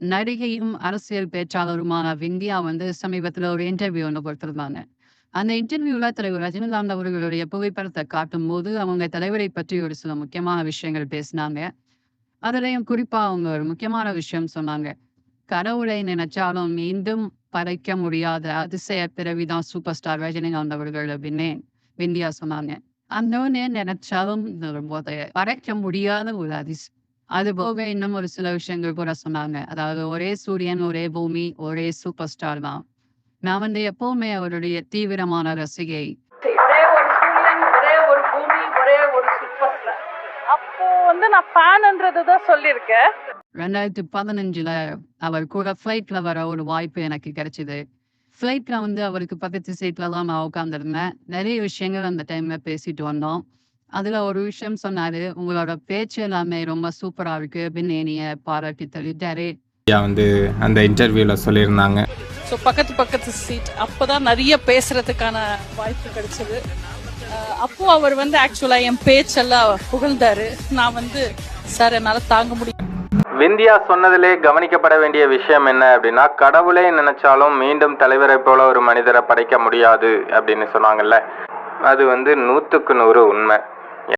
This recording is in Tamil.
நடிகையும், அரசியல் பேச்சாளருமான விந்தியா வந்து சமீபத்தில் ஒரு இன்டர்வியூ ஒண்ணு கொடுத்துருந்தாங்க அந்த இன்டர்வியூல தலைவர் ரஜினிகாந்த் அவர்களுடைய புகைப்படத்தை காட்டும் போது அவங்க தலைவரை பற்றி ஒரு சில முக்கியமான விஷயங்கள் பேசினாங்க. அதுலயும் குறிப்பா அவங்க ஒரு முக்கியமான விஷயம் சொன்னாங்க. "கடவுளை நினைச்சாலும் மீண்டும் படைக்க முடியாத அதிசய பிறவிதான் சூப்பர் ஸ்டார் ரஜினிகாந்த் அவர்கள்" அப்படின்னு விந்தியா சொன்னாங்க. அந்த நினைச்சாலும் போது படைக்க முடியாத ஒரு அதிசயம்." அதுபோக இன்னும் ஒரு சில விஷயங்கள் கூட சொன்னாங்க. அதாவது "ஒரே சூரியன், ஒரே பூமி, ஒரே சூப்பர் ஸ்டார் தான்." நான் வந்து எப்பவுமே அவருடைய தீவிரமான ரசிகை. ஒரே ஒரு சூரியன், ஒரே ஒரு பூமி, ஒரே ஒரு சூப்பர் ஸ்டார். அப்போ வந்து நான் ஃபேன்ன்றது தான் சொல்லியிருக்கேன். 2015ல அவர் கூட ஃப்ளைட்ல வர ஒரு வாய்ப்பு எனக்கு கிடைச்சது. ஃப்ளைட்ல வந்து அவருக்கு பக்கத்து சீட்ல தான் நான் உட்கார்ந்திருந்தேன். நெறைய விஷயங்கள் அந்த டைம்ல பேசிட்டு வந்தோம். அதுல ஒரு விஷயம் சொன்னாரு. "உங்களோட பேச்சு எல்லாமே ரொம்ப சூப்பரா இருக்கு" அப்படின்னு என்னைய பாராட்டி தள்ளிட்டாரு. ஐயா வந்து அந்த இன்டர்வியூல சொல்லியிருந்தாங்க. ஸோ பக்கத்து பக்கத்து சீட். அப்பதான் நெறைய பேசுறதுக்கான வாய்ப்பு கிடைச்சது. அ அப்போ அவர் வந்து ஆக்சுவலா என் பேச்செல்லாம் புகழ்ந்தாரு. நான் வந்து சார் என்னால தாங்க முடியல. விந்தியா சொன்னதிலே கவனிக்கப்பட வேண்டிய விஷயம் என்ன அப்படின்னா, கடவுளே நினைச்சாலும் மீண்டும் தலைவரைப் போல ஒரு மனிதர படைக்க முடியாது அப்படின்னு சொன்னாங்கல்ல. அது வந்து 100க்கு 100 உண்மை.